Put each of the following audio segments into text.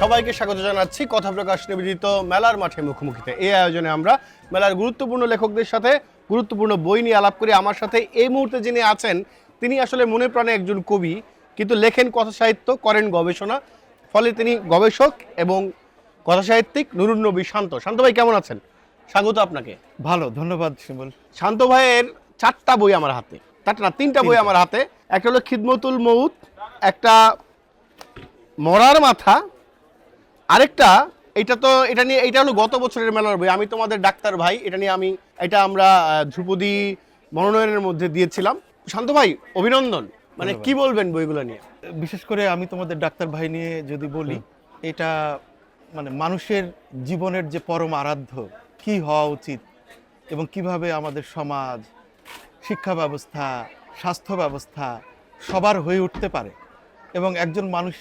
সবাইকে স্বাগত জানাচ্ছি। কথা প্রকাশ নিবেদিত মেলার মাঠে মুখোমুখিতে। এই আয়োজনে আমরা মেলার গুরুত্বপূর্ণ লেখকদের সাথে গুরুত্বপূর্ণ বই নিয়ে আলাপ করি। আমার সাথে এই মুহূর্তে যিনি আছেন, তিনি আসলে মনে প্রাণে একজন কবি, কিন্তু লেখেন কথা সাহিত্য করেন গবেষণা। ফলে তিনি গবেষক এবং কথা সাহিত্যিক নুরুন নবী শান্ত। শান্ত ভাই কেমন আছেন? স্বাগত আপনাকে। ভালো ধন্যবাদ শিমুল। শান্ত ভাইয়ের চারটা বই আমার হাতে। চারটা না তিনটা বই আমার হাতে। একটা হলো খিদমতুল মৌত একটা মরার মাথা আরেকটা এটা তো এটা নিয়ে এটা হলো গত বছরের মেলার বই। আমি তোমাদের ডাক্তার ভাই এটা নিয়ে আমি এটা আমরা ধ্রুপদী মনোনয়নের মধ্যে দিয়েছিলাম। শান্ত ভাই অভিনন্দন। মানে কি বলবেন বইগুলো নিয়ে? বিশেষ করে আমি তোমাদের ডাক্তার ভাই নিয়ে যদি বলি এটা মানে মানুষের জীবনের যে পরম আরাধ্য কি হওয়া উচিত এবং কীভাবে আমাদের সমাজ শিক্ষা ব্যবস্থা স্বাস্থ্য ব্যবস্থা সবার হয়ে উঠতে পারে এবং একজন মানুষ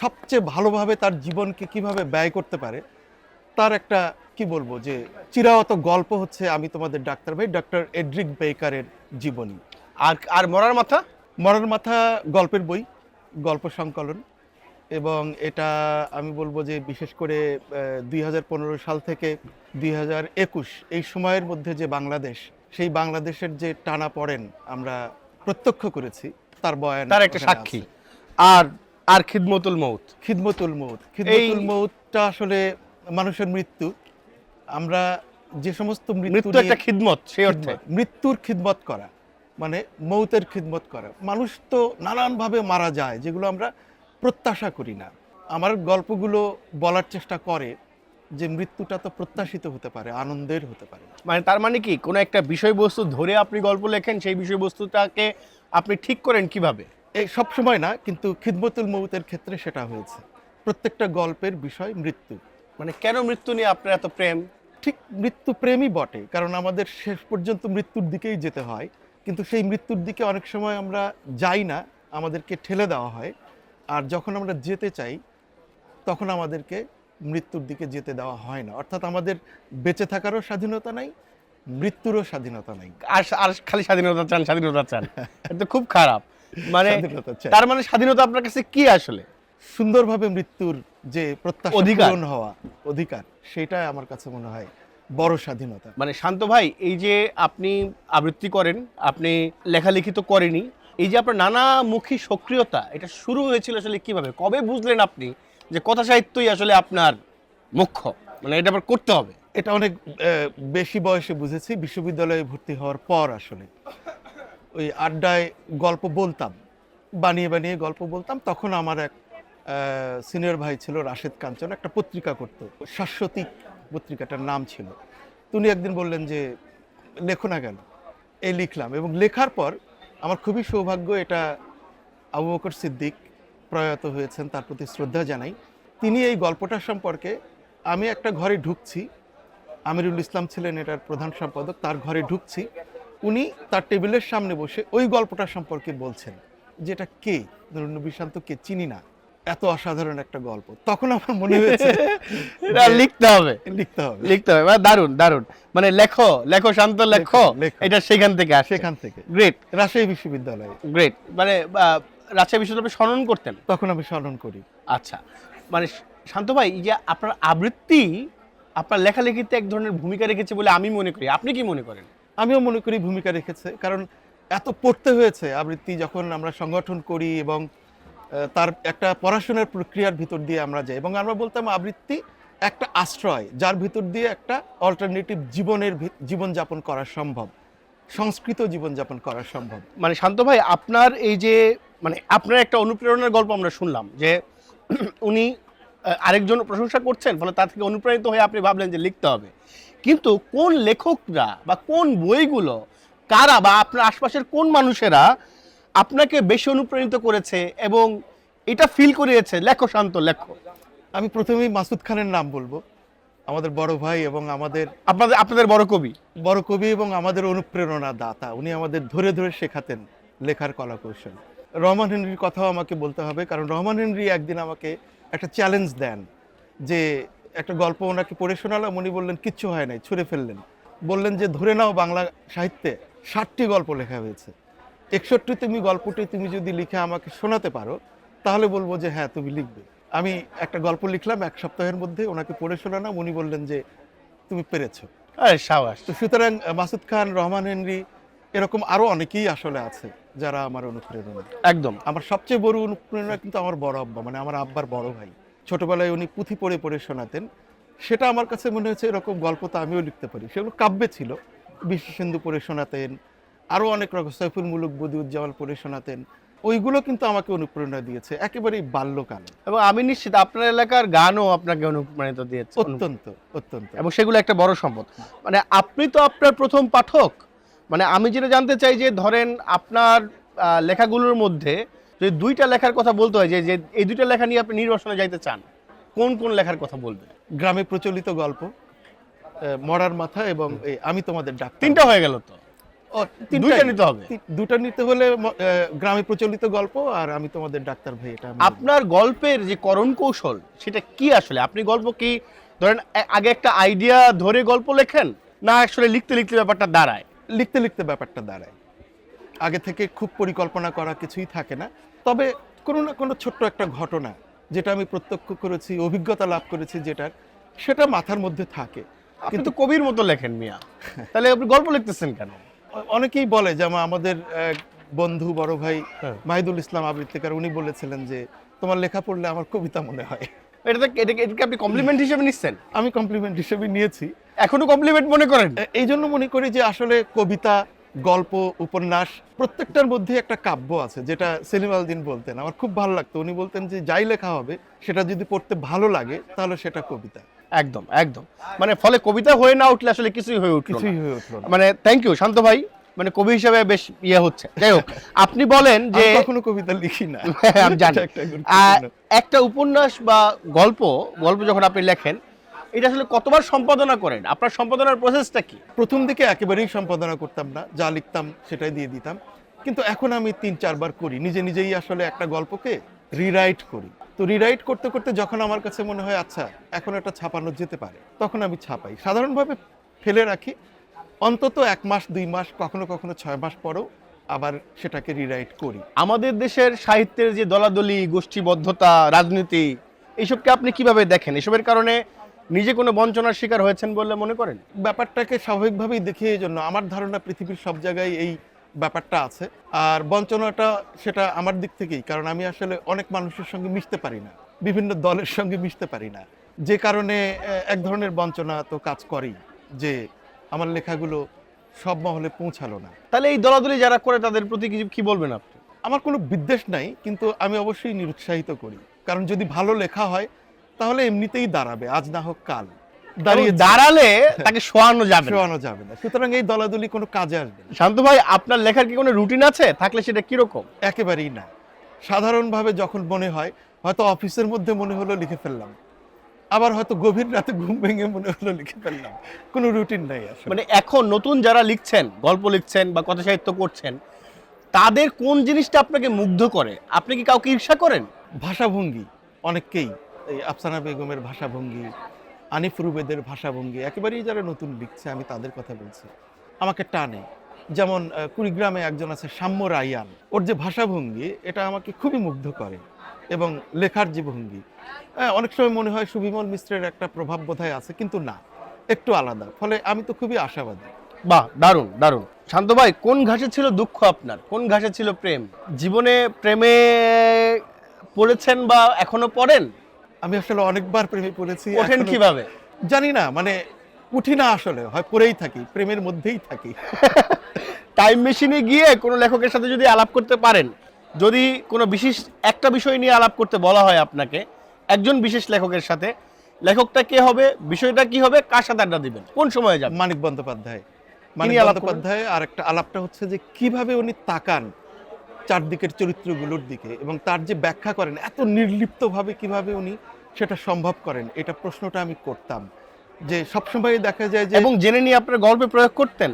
সবচেয়ে ভালোভাবে তার জীবনকে কীভাবে ব্যয় করতে পারে তার একটা কি বলব যে চিরায়ত গল্প হচ্ছে আমি তোমাদের ডাক্তার ভাই ডক্টর এড্রিক বেকারের জীবনী। আর আর মরার মাথা? মরার মাথা গল্পের বই গল্প সংকলন এবং এটা আমি বলব যে বিশেষ করে দুই হাজার পনেরো সাল থেকে দুই হাজার একুশ এই সময়ের মধ্যে যে বাংলাদেশ সেই বাংলাদেশের যে টানা পড়েন আমরা প্রত্যক্ষ করেছি তার বয়ান তার একটা সাক্ষী। আর আর খিদমতুল মৌত খিদমতুল মৌত খিদমতুল মৌতটা আসলে মানুষের মৃত্যু। আমরা যে সমস্ত মৃত্যু মৃত্যু একটা খিদমত সেই অর্থে। মৃত্যুর খিদমত করা। মানে মৌতের খিদমত করা। মানুষ তো নানানভাবে মারা যায় যেগুলো আমরা প্রত্যাশা করি না। আমার গল্পগুলো বলার চেষ্টা করে যে মৃত্যুটা তো প্রত্যাশিত হতে পারে আনন্দের হতে পারে মানে তার মানে কি? কোনো একটা বিষয়বস্তু ধরে আপনি গল্প লেখেন সেই বিষয়বস্তুটাকে আপনি ঠিক করেন কীভাবে? এই সব সময় না কিন্তু খিদমতুল মৌতের ক্ষেত্রে সেটা হয়েছে। প্রত্যেকটা গল্পের বিষয় মৃত্যু। মানে কেন মৃত্যু নিয়ে আপনার এত প্রেম? ঠিক মৃত্যু প্রেমই বটে কারণ আমাদের শেষ পর্যন্ত মৃত্যুর দিকেই যেতে হয়। কিন্তু সেই মৃত্যুর দিকে অনেক সময় আমরা যাই না আমাদেরকে ঠেলে দেওয়া হয়। আর যখন আমরা যেতে চাই তখন আমাদেরকে মৃত্যুর দিকে যেতে দেওয়া হয় না। অর্থাৎ আমাদের বেঁচে থাকারও স্বাধীনতা নাই মৃত্যুরও স্বাধীনতা নাই। আর আর খালি স্বাধীনতা চান স্বাধীনতা চান। এটা তো খুব খারাপ। মানে তার মানে স্বাধীনতা আপনার কাছে কি আসলে? সুন্দরভাবে মৃত্যুর যে প্রত্যাশা হওয়া অধিকার সেটাই আমার কাছে মনে হয় বড় স্বাধীনতা। মানে শান্ত ভাই এই যে আপনি আবৃত্তি করেন আপনি লেখালেখি তো করেনি এই যে আপনার নানামুখী সক্রিয়তা এটা শুরু হয়েছিল আসলে কীভাবে? কবে বুঝলেন আপনি যে কথা সাহিত্যই আসলে আপনার মুখ্য? মানে এটা আবার করতে হবে। এটা অনেক বেশি বয়সে বুঝেছি বিশ্ববিদ্যালয়ে ভর্তি হওয়ার পর আসলে। ওই আড্ডায় গল্প বলতাম বানিয়ে বানিয়ে গল্প বলতাম তখন আমার এক সিনিয়র ভাই ছিল রাশেদ কাঞ্চন একটা পত্রিকা করতো শাশ্বতিক পত্রিকাটার নাম ছিল। তিনি একদিন বললেন যে, লেখো না কেন? এই লিখলাম এবং লেখার পর আমার খুবই সৌভাগ্য, এটা আবু বকর সিদ্দিক প্রয়াত হয়েছেন, তার প্রতি শ্রদ্ধা জানাই। তিনি এই গল্পটার সম্পর্কে, আমি একটা ঘরে ঢুকছি, আমিরুল ইসলাম ছিলেন এটার প্রধান সম্পাদক, তার ঘরে ঢুকছি, উনি তার টেবিলের সামনে বসে ওই গল্পটা সম্পর্কে বলছেন যে এটা কে নবী শান্ত কে? চিনি না। এত অসাধারণ একটা গল্প। তখন আমার মনে হয়েছে এটা লিখতে হবে। লিখতে হবে। লিখতে হবে। মানে দারুণ দারুণ। মানে লেখো লেখো শান্ত লেখো। এটা সেখান থেকে আসে সেখান থেকে। গ্রেট রাজশাহী বিশ্ববিদ্যালয়ে। গ্রেট মানে রাজশাহী বিশ্ববিদ্যালয়ে স্মরণ করতেন? তখন আমি স্মরণ করি। আচ্ছা। মানে শান্ত ভাই এই যে আপনার আবৃত্তি আপনার লেখালেখিতে এক ধরনের ভূমিকা রেখেছে বলে আমি মনে করি। আপনি কি মনে করেন? আমিও মনে করি ভূমিকা রেখেছে। কারণ এত পড়তে হয়েছে আবৃত্তি যখন আমরা সংগঠন করি এবং তার একটা পড়াশোনার প্রক্রিয়ার ভিতর দিয়ে আমরা যাই। এবং আমরা বলতাম আবৃত্তি একটা আশ্রয়, যার ভিতর দিয়ে একটা অল্টারনেটিভ জীবনের জীবনযাপন করা সম্ভব, সংস্কৃত জীবনযাপন করা সম্ভব। মানে শান্ত ভাই, আপনার এই যে মানে আপনার একটা অনুপ্রেরণার গল্প আমরা শুনলাম যে উনি আরেকজন প্রশংসা করছেন, ফলে তার থেকে অনুপ্রাণিত হয়ে আপনি ভাবলেন যে লিখতে হবে। কিন্তু কোন লেখকরা বা কোন বইগুলো, কারা বা আপনার আশপাশের কোন মানুষেরা আপনাকে বেশি অনুপ্রাণিত করেছে এবং এটা ফিল করিয়েছে। লেখো শান্ত লেখো। আমি প্রথমেই মাসুদ খানের নাম বলব। আমাদের বড় ভাই এবং আমাদের আপনাদের আপনাদের বড় কবি? বড় কবি এবং আমাদের অনুপ্রেরণা দাতা উনি আমাদের ধরে ধরে শেখাতেন লেখার কলা কৌশল রহমান হেনরির কথাও আমাকে বলতে হবে কারণ রহমান হেনরি একদিন আমাকে একটা চ্যালেঞ্জ দেন যে একটা গল্প ওনাকে পড়ে শোনালাম। উনি বললেন কিচ্ছু হয় নাই ছুঁড়ে ফেললেন। বললেন যে ধরে নাও বাংলা সাহিত্যে ষাটটি গল্প লেখা হয়েছে। একষট্টি তুমি গল্পটি তুমি যদি লিখে আমাকে শোনাতে পারো তাহলে বলব যে হ্যাঁ তুমি লিখবে। আমি একটা গল্প লিখলাম এক সপ্তাহের মধ্যে ওনাকে পড়ে শোনালাম উনি বললেন যে তুমি পেরেছ। সাবাস। তো সুতরাং মাসুদ খান রহমান হেনরি এরকম আরও অনেকেই আসলে আছে যারা আমার অনুপ্রেরণা। একদম। আমার সবচেয়ে বড় অনুপ্রেরণা কিন্তু আমার বড় আব্বা মানে আমার আব্বার বড় ভাই। ছোটবেলায় উনি পুঁথি পড়ে পড়ে শোনাতেন। সেটা আমার কাছে মনে হয়েছে এরকম গল্প তো আমিও লিখতে পারি। সেগুলো কাব্যে ছিল। বিশ্ব সিন্ধু পড়ে শোনাতেন আরও অনেক রকম সৈফুল মুলুক বদিউজ্জামাল পড়ে শোনাতেন। ওইগুলো কিন্তু আমাকে অনুপ্রেরণা দিয়েছে একেবারেই বাল্যকালে। এবং আমি নিশ্চিত আপনার এলাকার গানও আপনাকে অনুপ্রাণিত দিয়েছে। অত্যন্ত অত্যন্ত। এবং সেগুলো একটা বড় সম্পদ। মানে আপনি তো আপনার প্রথম পাঠক। মানে আমি যেটা জানতে চাই যে ধরেন আপনার লেখাগুলোর মধ্যে যদি দুইটা লেখার কথা বলতে হয় যে এই দুইটা লেখা নিয়ে আপনি নির্বাসনে যাইতে চান কোন কোন লেখার কথা বলবেন? গ্রামে প্রচলিত গল্প মরার মাথা এবং আমি তোমাদের ডাক তিনটা হয়ে গেল তো। দুইটা নিতে হবে। দুটা নিতে হলে গ্রামে প্রচলিত গল্প আর আমি তোমাদের ডাক্তার ভাই এটা আপনার গল্পের যে করণ কৌশল সেটা কি আসলে? আপনি গল্প কি ধরেন আগে একটা আইডিয়া ধরে গল্প লেখেন না আসলে লিখতে লিখতে ব্যাপারটা দাঁড়ায়? লিখতে লিখতে ব্যাপারটা দাঁড়ায়। আগে থেকে খুব পরিকল্পনা করা কিছুই থাকে না। তবে কোনো না কোনো ছোট্ট একটা ঘটনা যেটা আমি প্রত্যক্ষ করেছি অভিজ্ঞতা লাভ করেছি যেটার সেটা মাথার মধ্যে থাকে। কিন্তু কবির মতো লেখেন মিয়া। তাহলে আপনি গল্প লিখতেছেন কেন? অনেকেই বলে যেমন আমাদের বন্ধু বড় ভাই হ্যাঁ। মাহিদুল ইসলাম আবৃত্তিকার উনি বলেছিলেন যে তোমার লেখা পড়লে আমার কবিতা মনে হয়। এটাতে এটাকে এটাকে আপনি কমপ্লিমেন্ট হিসেবে নিচ্ছেন? আমি কমপ্লিমেন্ট হিসেবে নিয়েছি। এখনও কমপ্লিমেন্ট মনে করেন? এই জন্য মনে করি যে আসলে কবিতা গল্প উপন্যাস প্রত্যেকটার মধ্যে একটা কাব্য আছে যেটা সেলিম আলদিন বলতেন। আমার খুব ভালো লাগতো। উনি বলতেন যে যাই লেখা হবে সেটা যদি পড়তে ভালো লাগে তাহলে সেটা কবিতা। একদম একদম। মানে ফলে কবিতা হয়ে না উঠলে আসলে কিছুই হয়ে উঠল কিছুই হয়ে উঠল মানে থ্যাংক ইউ শান্ত ভাই। মানে কবি হিসেবে বেশ ইয়ে হচ্ছে। যাই হোক আপনি বলেন যে কখনো কবিতা লিখি না। হ্যাঁ, আমি জানি। একটা একটা উপন্যাস বা গল্প গল্প যখন আপনি লেখেন এটা আসলে কতবার সম্পাদনা করেন? আপনার সম্পাদনার প্রসেসটা কি? প্রথম দিকে একেবারেই সম্পাদনা করতাম না। যা লিখতাম সেটাই দিয়ে দিতাম। কিন্তু এখন আমি তিন চারবার করি। নিজে নিজেই আসলে একটা গল্পকে রিরাইট করি। তো রিরাইট করতে করতে যখন আমার কাছে মনে হয় আচ্ছা এখন এটা ছাপানো যেতে পারে তখন আমি ছাপাই। সাধারণভাবে ফেলে রাখি। অন্তত এক মাস দুই মাস কখনো কখনো ছয় মাস পরেও আবার সেটাকে রিরাইট করি। আমাদের দেশের সাহিত্যের যে দলাদলি গোষ্ঠীবদ্ধতা রাজনীতি এইসবকে আপনি কীভাবে দেখেন? এসবের কারণে নিজে কোনো বঞ্চনার শিকার হয়েছেন বলে মনে করেন? ব্যাপারটাকে স্বাভাবিকভাবেই দেখি এই জন্য আমার ধারণা পৃথিবীর সব জায়গায় এই ব্যাপারটা আছে। আর বঞ্চনাটা সেটা আমার দিক থেকেই কারণ আমি আসলে অনেক মানুষের সঙ্গে মিশতে পারি না। বিভিন্ন দলের সঙ্গে মিশতে পারি না। যে কারণে এক ধরনের বঞ্চনা তো কাজ করেই যে আমার লেখাগুলো সব মহলে পৌঁছালো না। তাহলে এই দলাদলি যারা করে তাদের প্রতি কিছু কি বলবেন আপনি? আমার কোনো বিদ্বেষ নাই কিন্তু আমি অবশ্যই নিরুৎসাহিত করি। কারণ যদি ভালো লেখা হয় তাহলে এমনিতেই দাঁড়াবে আজ না হোক কাল। দাঁড়িয়ে দাঁড়ালে তাকে শোয়ানো যাবে। শোয়ানো যাবে না। সুতরাং এই দলাদলি কোনো কাজে আসবে শান্ত ভাই আপনার লেখার কি কোনো রুটিন আছে? থাকলে সেটা কীরকম? একেবারেই না। সাধারণভাবে যখন মনে হয় হয়তো অফিসের মধ্যে মনে হলো লিখে ফেললাম। আবার হয়তো গভীর রাতে ঘুম ভেঙে মনে হলো লিখে ফেললাম। কোনো রুটিন নাই আসলে। মানে এখন নতুন যারা লিখছেন গল্প লিখছেন বা কথা সাহিত্য করছেন তাদের কোন জিনিসটা আপনাকে মুগ্ধ করে? আপনি কি কাউকে ঈর্ষা করেন? ভাষাভঙ্গি। অনেককেই। এই আফসানা বেগমের ভাষাভঙ্গি আনিফ রুবেদের ভাষাভঙ্গি একেবারেই যারা নতুন লিখছে, আমি তাদের কথা বলছি। আমাকে টানে। যেমন কুড়িগ্রামে একজন আছে সাম্য রায়ান। ওর যে ভাষাভঙ্গি, এটা আমাকে খুবই মুগ্ধ করে এবং লেখার যে ভঙ্গি অনেক সময় মনে হয় সুবিমল মিশ্রের একটা প্রভাব বোধহয় আছে, কিন্তু না, একটু আলাদা। ফলে আমি তো খুবই আশাবাদী। বাহ, দারুণ দারুণ। শান্ত ভাই, কোন ঘাসে ছিল দুঃখ আপনার? কোন ঘাসে ছিল প্রেম? জীবনে প্রেমে পড়েছেন বা এখনও পড়েন? আমি আসলে অনেকবার প্রেমে পড়েছি ওঠেন কীভাবে? জানি না মানে উঠি না আসলে হয় পড়েই থাকি প্রেমের মধ্যেই থাকি। টাইম মেশিনে গিয়ে কোনো লেখকের সাথে যদি আলাপ করতে পারেন যদি কোনো বিশেষ একটা বিষয় নিয়ে আলাপ করতে বলা হয় আপনাকে একজন বিশেষ লেখকের সাথে লেখকটা কে হবে বিষয়টা কি হবে কার সাথে আড্ডা দিবেন কোন সময়ে যাবেন? মানিক বন্দ্যোপাধ্যায়। মানিক বন্দ্যোপাধ্যায় আর একটা আলাপটা হচ্ছে যে কীভাবে উনি তাকান চারদিকের চরিত্রগুলোর দিকে এবং তার যে ব্যাখ্যা করেন এত নির্লিপ্তভাবে কীভাবে উনি সেটা সম্ভব করেন এটা প্রশ্নটা আমি করতাম। যে সবসময় দেখা যায় যে এবং জেনে নিয়ে আপনার গল্পে প্রয়োগ করতেন?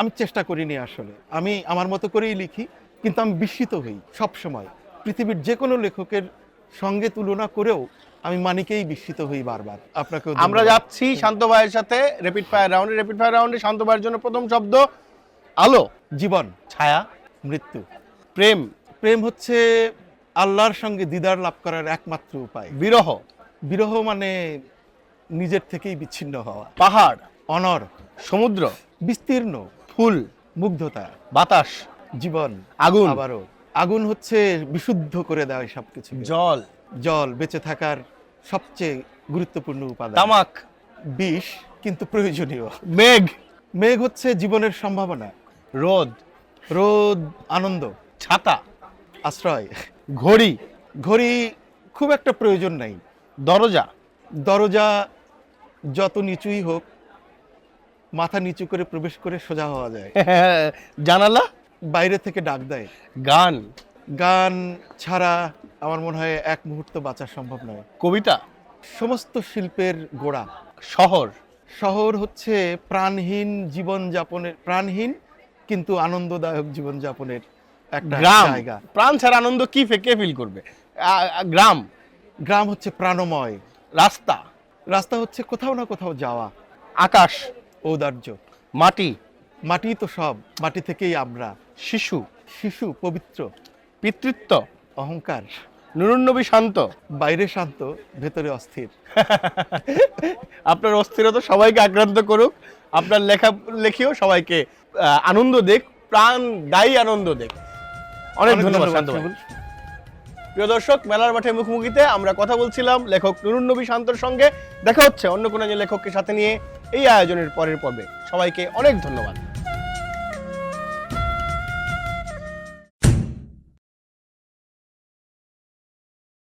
আমি চেষ্টা করিনি আসলে। আমি আমার মতো করেই লিখি কিন্তু আমি বিস্মিত হই সবসময়। পৃথিবীর যে কোনো লেখকের সঙ্গে তুলনা করেও আমি মানিকেই বিস্মিত হই বারবার। আপনাকে আমরা যাচ্ছি শান্ত ভাইয়ের সাথে র্যাপিড ফায়ার রাউন্ডে র্যাপিড ফায়ার রাউন্ডে শান্ত ভাইয়ের জন্য প্রথম শব্দ আলো। জীবন ছায়া মৃত্যু। প্রেম। প্রেম হচ্ছে আল্লাহর সঙ্গে দিদার লাভ করার একমাত্র উপায়। বিরহ। বিরহ মানে নিজের থেকেই বিচ্ছিন্ন হওয়া। পাহাড়। অনর। সমুদ্র। বিস্তীর্ণ। ফুল। মুগ্ধতা। বাতাস। জীবন। আগুন। আবারও। আগুন হচ্ছে বিশুদ্ধ করে দেয় সবকিছু জল। জল বেঁচে থাকার সবচেয়ে গুরুত্বপূর্ণ উপাদান। তামাক। বিষ কিন্তু প্রয়োজনীয়। মেঘ। মেঘ হচ্ছে জীবনের সম্ভাবনা। রোদ। রোদ আনন্দ। ছাতা আশ্রয় ঘড়ি ঘড়ি খুব একটা প্রয়োজন নাই। দরজা দরজা যত নিচুই হোক মাথা নিচু করে প্রবেশ করে সোজা হওয়া যায়। জানালা? বাইরে থেকে ডাক দেয়। গান? গান ছাড়া আমার মনে হয় এক মুহূর্ত বাঁচা সম্ভব নয়। কবিতা? সমস্ত শিল্পের গোড়া। শহর? শহর হচ্ছে প্রাণহীন জীবনযাপনের প্রাণহীন কিন্তু আনন্দদায়ক জীবন যাপনের একটা গ্রাম। প্রাণ ছাড়া আনন্দ কি ফে- কে ফিল করবে গ্রাম। গ্রাম হচ্ছে প্রাণময়। রাস্তা। রাস্তা হচ্ছে কোথাও না কোথাও যাওয়া। আকাশ। ঔদার্য। মাটি। মাটি তো সব। মাটি থেকেই আমরা। শিশু। শিশু পবিত্র। পিতৃত্ব। অহংকার। নুরুন্নবী শান্ত। বাইরে শান্ত ভেতরে অস্থির। আপনার অস্থিরতা সবাইকে আক্রান্ত করুক। আপনার লেখা লেখিও সবাইকে আনন্দ দেখ প্রাণ দায়ী আনন্দ দেখ। অনেক ধন্যবাদ শান্ত ভাই। প্রিয় দর্শক মেলার মাঠে মুখোমুখিতে আমরা কথা বলছিলাম লেখক নুরুন নবী শান্তর সঙ্গে। দেখা হচ্ছে অন্য কোনো লেখককে সাথে নিয়ে এই আয়োজনের পরের পর্বে। সবাইকে অনেক ধন্যবাদ।